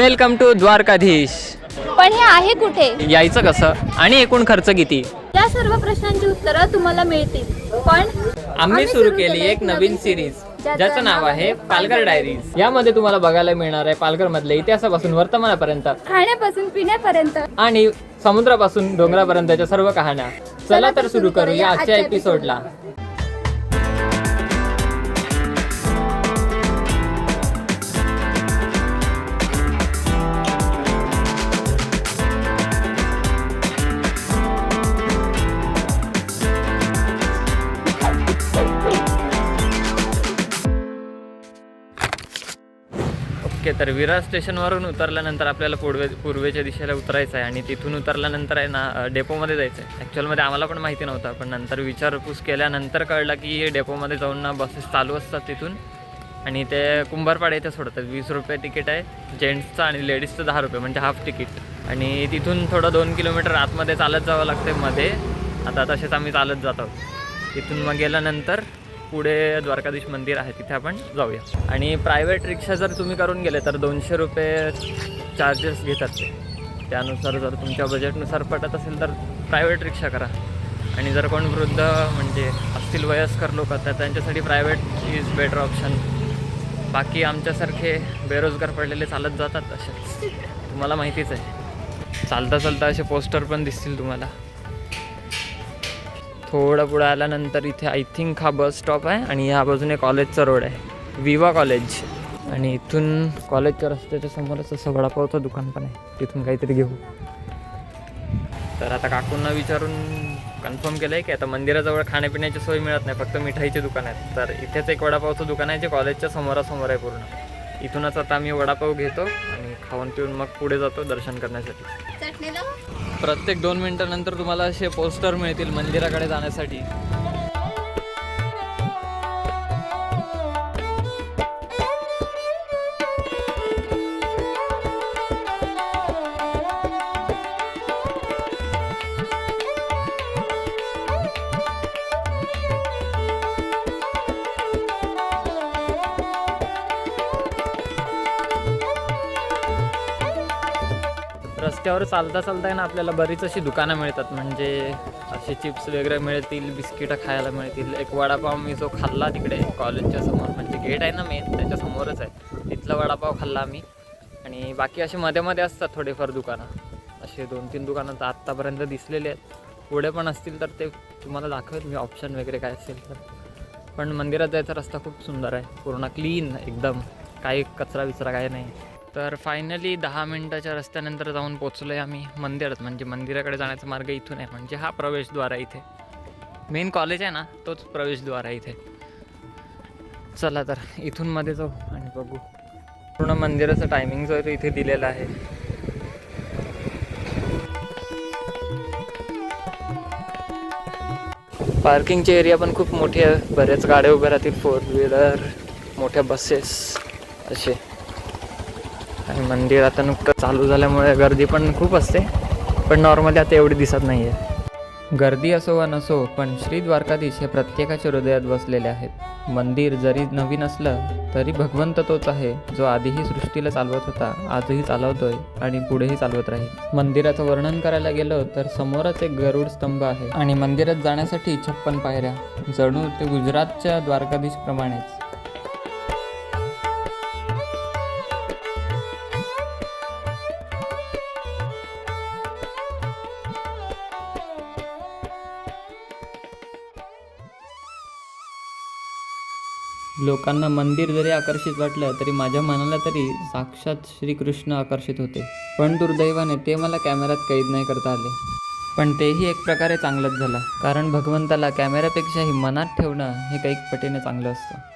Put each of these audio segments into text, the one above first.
Welcome to Dwarkadhish. पण हे आहे कुठे? यायचं कसं? आणि एकूण खर्च किती? या सर्व प्रश्नांची उत्तरं तुम्हाला मिळतील. पण आम्ही सुरू केली एक नवीन सिरीज ज्याचं नाव आहे पालघर डायरीज यामध्ये तुम्हाला बघायला मिळणार आहे पालघर मधल्या इतिहासापासून वर्तमानापर्यंत. खाण्यापासून पिण्यापर्यंत. आणि समुद्रापासून डोंगरापर्यंतच्या सर्व कहाण्या. चला तर सुरू करूया आजच्या एपिसोडला तर विरार स्टेशनवरून उतरल्यानंतर आपल्याला पूर्वे पूर्वेच्या दिशेला उतरायचं आहे आणि तिथून उतरल्यानंतर आहे ना डेपोमध्ये जायचं आहे. ॲक्च्युअलमध्ये आम्हाला पण माहिती नव्हतं पण नंतर विचारपूस केल्यानंतर कळलं की डेपोमध्ये जाऊन ना बसेस चालू असतात तिथून. आणि ते कुंभारपाडा इथे सोडतात. वीस रुपये तिकीट आहे जेंट्सचं आणि लेडीजचं दहा रुपये म्हणजे हाफ तिकीट आणि तिथून थोडं दोन किलोमीटर आतमध्ये चालत जावं लागते मध्ये. आता तसेच आम्ही चालत जात आहोत. तिथून मग गेल्यानंतर पुढे द्वारकाधीश मंदिर आहे तिथे आपण जाऊया. आणि प्रायव्हेट रिक्षा जर तुम्ही करून गेले तर दोनशे रुपये चार्जेस घेतात ते. त्यानुसार जर तुमच्या बजेटनुसार पटत असेल तर प्रायव्हेट रिक्षा करा. आणि जर कोण वृद्ध म्हणजे असतील वयस्कर लोक तर त्यांच्यासाठी प्रायव्हेट इज बेटर ऑप्शन बाकी आमच्यासारखे बेरोजगार पडलेले चालत जातात असे तुम्हाला माहितीच आहे. चालता चालता असे पोस्टर पण दिसतील तुम्हाला. थोडं पुढं आल्यानंतर इथे आय थिंक हा बस स्टॉप आहे आणि ह्या बाजूने कॉलेजचा रोड आहे. विवा कॉलेज आणि इथून कॉलेजच्या रस्त्याच्या समोरच असं वडापावचं दुकान पण आहे. तिथून काहीतरी घेऊ. तर आता काकूंना विचारून कन्फर्म केलं आहे की आता मंदिराजवळ खाण्यापिण्याची सोय मिळत नाही फक्त मिठाईचे दुकान आहेत. तर इथेच एक वडापावचं दुकान आहे जे कॉलेजच्या समोरासमोर आहे पूर्ण. इथूनच आता आम्ही वडापाव घेतो आणि खाऊन पिऊन मग पुढे जातो दर्शन करण्यासाठी. प्रत्येक दोन मिनिटानंतर तुम्हाला असे पोस्टर मिळतील मंदिराकडे जाण्यासाठी. रस्त्यावर चालता चालता आहे ना आपल्याला बरीच अशी दुकानं मिळतात. म्हणजे असे चिप्स वगैरे मिळतील बिस्किटं खायला मिळतील. एक वडापाव मी जो खाल्ला तिकडे कॉलेजच्या समोर म्हणजे गेट आहे ना मेन त्याच्यासमोरच आहे. तिथला वडापाव खाल्ला आम्ही आणि बाकी असे मध्ये मध्ये असतात थोडेफार दुकानं. असे दोन तीन दुकानं तर आत्तापर्यंत दिसलेले आहेत. पुढे पण असतील तर ते तुम्हाला दाखवेल मी ऑप्शन वगैरे काय असेल तर. पण मंदिरात जायचा रस्ता खूप सुंदर आहे. पूर्ण क्लीन एकदम. काही कचरा विचरा काय नाही. तर फायनली दहा मिनटाच्या रस्त्यानंतर जाऊन पोचलो आहे आम्ही मंदिरात. म्हणजे मंदिराकडे जाण्याचा मार्ग इथून आहे. म्हणजे हा प्रवेशद्वार आहे इथे. मेन कॉलेज आहे ना तोच प्रवेशद्वार आहे इथे. चला तर इथून मध्ये जाऊ आणि बघू. पूर्ण मंदिराचं टायमिंग जो आहे तो इथे दिलेला आहे. पार्किंगची एरिया पण खूप मोठी आहे. बऱ्याच गाड्या उभ्या राहतील फोर व्हीलर मोठ्या बसेस असे. मंदिर आता नुकतं चालू झाल्यामुळे गर्दी पण खूप असते पण नॉर्मली आता एवढी दिसत नाही आहे गर्दी असो वा नसो पण श्री द्वारकाधीश हे प्रत्येकाच्या हृदयात बसलेले आहेत. मंदिर जरी नवीन असलं तरी भगवंत तोच आहे जो आधीही सृष्टीला चालवत होता आजही चालवतोय आणि पुढेही चालवत राहील. मंदिराचं वर्णन करायला गेलं तर समोरच एक गरुड स्तंभ आहे. आणि मंदिरात जाण्यासाठी छप्पन पायऱ्या जणू ते गुजरातच्या द्वारकाधीशप्रमाणेच लोकांना मंदिर जरी आकर्षित वाटलं तरी माझ्या मनाला तरी साक्षात श्रीकृष्ण आकर्षित होते. पण दुर्दैवाने ते मला कॅमेऱ्यात कैद नाही करता आले. पण तेही एक प्रकारे चांगलंच झालं. कारण भगवंताला कॅमेऱ्यापेक्षाही मनात ठेवणं हे काही पटीने चांगलं असतं.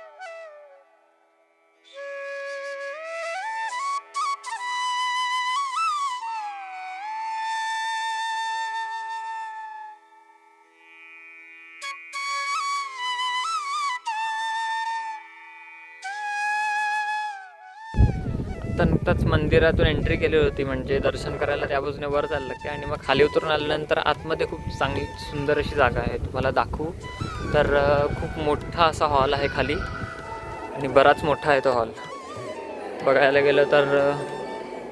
आता नुकताच मंदिरातून एंट्री केली होती म्हणजे दर्शन करायला त्या बाजूने वर जायला लागते आणि मग खाली उतरून आल्यानंतर आतमध्ये खूप चांगली सुंदर अशी जागा आहे. तुम्हाला दाखवू. तर खूप मोठा असा हॉल आहे खाली आणि बराच मोठा आहे तो हॉल बघायला गेलं तर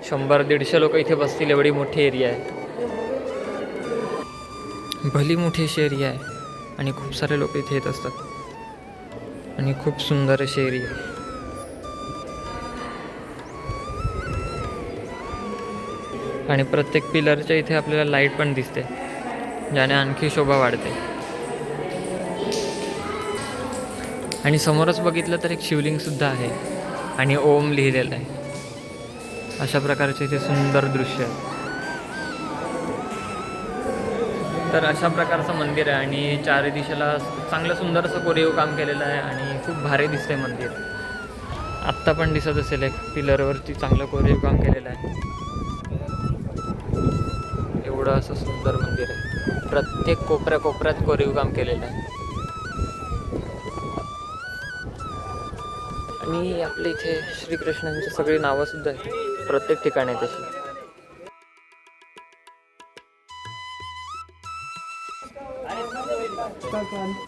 शंभर दीडशे लोक इथे बसतील एवढी मोठी एरिया आहे. भली मोठी अशी एरिया आहे आणि खूप सारे लोक इथे येत असतात. आणि खूप सुंदर अशी एरिया आहे. आणि प्रत्येक पिलरच्या इथे आपल्याला लाइट पण दिसते ज्याने आणखी शोभा वाढते. आणि समोरच बघितलं तर एक शिवलिंग सुद्धा आहे आणि ओम लिहिलेलं आहे. अशा प्रकारचे इथे सुंदर दृश्य आहे. तर अशा प्रकारचं मंदिर आहे आणि चार दिशेला चांगलं सुंदर असं कोरीव काम केलेलं आहे आणि खूप भारी दिसतंय मंदिर. आत्ता पण दिसत असेल एक पिलरवरती चांगलं कोरीव काम केलेलं आहे. एवढं असं सुंदर मंदिर आहे. प्रत्येक कोपऱ्या कोपऱ्यात कोरीव काम केलेलं आहे. आणि आपल्या इथे श्रीकृष्णांची सगळी नावं सुद्धा आहेत. प्रत्येक ठिकाणी तशी.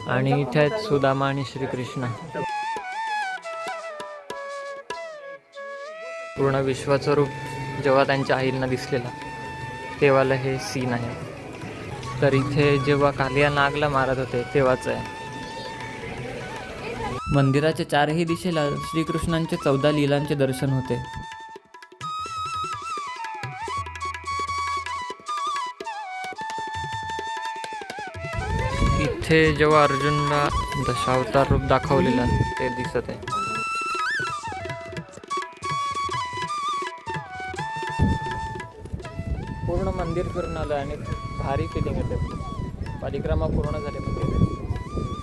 आणि इथे आहेत सुदामा आणि श्रीकृष्ण. पूर्ण विश्वाचं रूप जेव्हा त्यांच्या आईंना दिसलेलं. तेव्हाला हे सीन आहे. तर इथे जेव्हा कालिया नागला मारत होते तेव्हाच आहे. मंदिराच्या चारही दिशेला श्रीकृष्णांचे चौदा लीलांचे दर्शन होते. इथे जेव्हा अर्जुनला दशावतार रूप दाखवलेलं ते दिसत आहे. मंदिर फिरून आलं आणि भारी फिलिंग येते. परिक्रमा पूर्ण झाली मंदिर.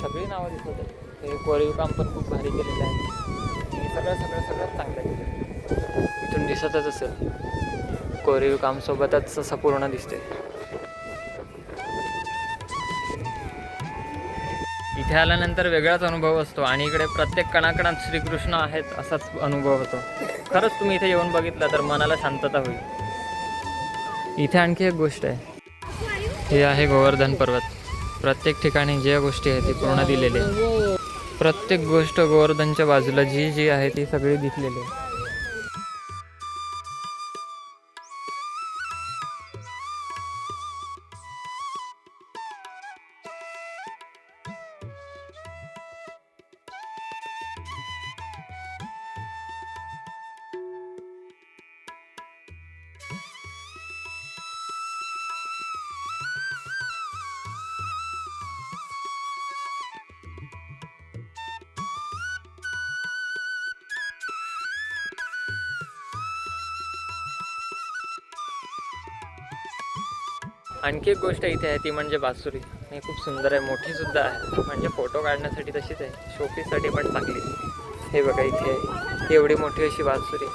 सगळी नावं दिसत आहेत हे कोरीव काम पण खूप भारी केलेलं आहे. सगळं सगळं सगळं चांगलं केलं. इथून दिसतच असेल. कोरीव काम सोबतच असं पूर्ण दिसते इथे आल्यानंतर वेगळाच अनुभव असतो आणि इकडे प्रत्येक कणाकणात श्रीकृष्ण आहेत असाच अनुभव होतो. खरंच तुम्ही इथे येऊन बघितलं तर मनाला शांतता होईल. इथे आणखी एक गोष्ट आहे. हे आहे गोवर्धन पर्वत. प्रत्येक ठिकाणी ज्या गोष्टी आहेत ती पूर्ण दिलेली आहे प्रत्येक गोष्ट गोवर्धनच्या बाजूला जी जी आहे ती सगळी दिसलेली आहे. आणखी एक गोष्ट इथे आहे ती म्हणजे बासुरी. ही खूप सुंदर आहे मोठी सुद्धा आहे. म्हणजे फोटो काढण्यासाठी तशीच आहे शोपीसाठी पण चांगली. हे बघा इथे आहे एवढी मोठी अशी बासुरी.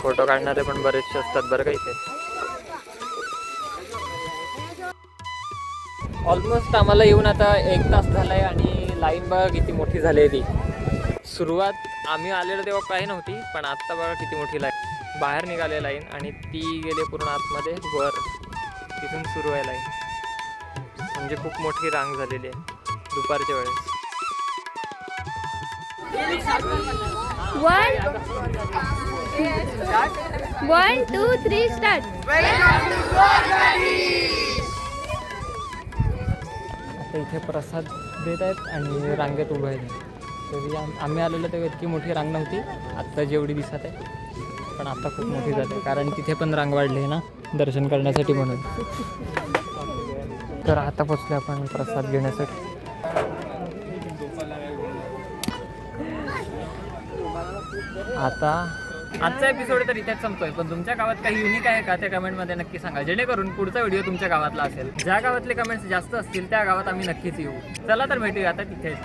फोटो काढणारे पण बरेचसे असतात बरं का इथे. ऑलमोस्ट आम्हाला येऊन आता एक तास झालाय आणि लाईन बघा किती मोठी झाली आहे ती सुरुवात आम्ही आलेलो तेव्हा काही नव्हती. पण आत्ता बघा किती मोठी लाईन. बाहेर निघाले लाईन आणि ती गेले पूर्ण आतमध्ये वर. तिथून सुरू आहे लाईन. म्हणजे खूप मोठी रांग झालेली आहे दुपारच्या वेळेस. One one two three start आता इथे प्रसाद देत आहेत आणि रांगेत उभं आहेत. तरी आम्ही आलेलो तेव्हा इतकी मोठी रांग नव्हती. आत्ता जेवढी दिसत आहे. पण आता खूप मोठी झाली कारण तिथे पण रांग वाढली आहे ना दर्शन करण्यासाठी म्हणून. तर आता पोचलो आपण प्रसाद घेण्यासाठी. आता आजचा एपिसोड तर इथेच संपतोय. पण तुमच्या गावात काही युनिक आहे का? त्या कमेंटमध्ये नक्की सांगा. जेणेकरून पुढचा व्हिडिओ तुमच्या गावातला असेल. ज्या गावातले कमेंट्स जास्त असतील त्या गावात आम्ही नक्कीच येऊ. चला तर भेटूया आता तिथेच.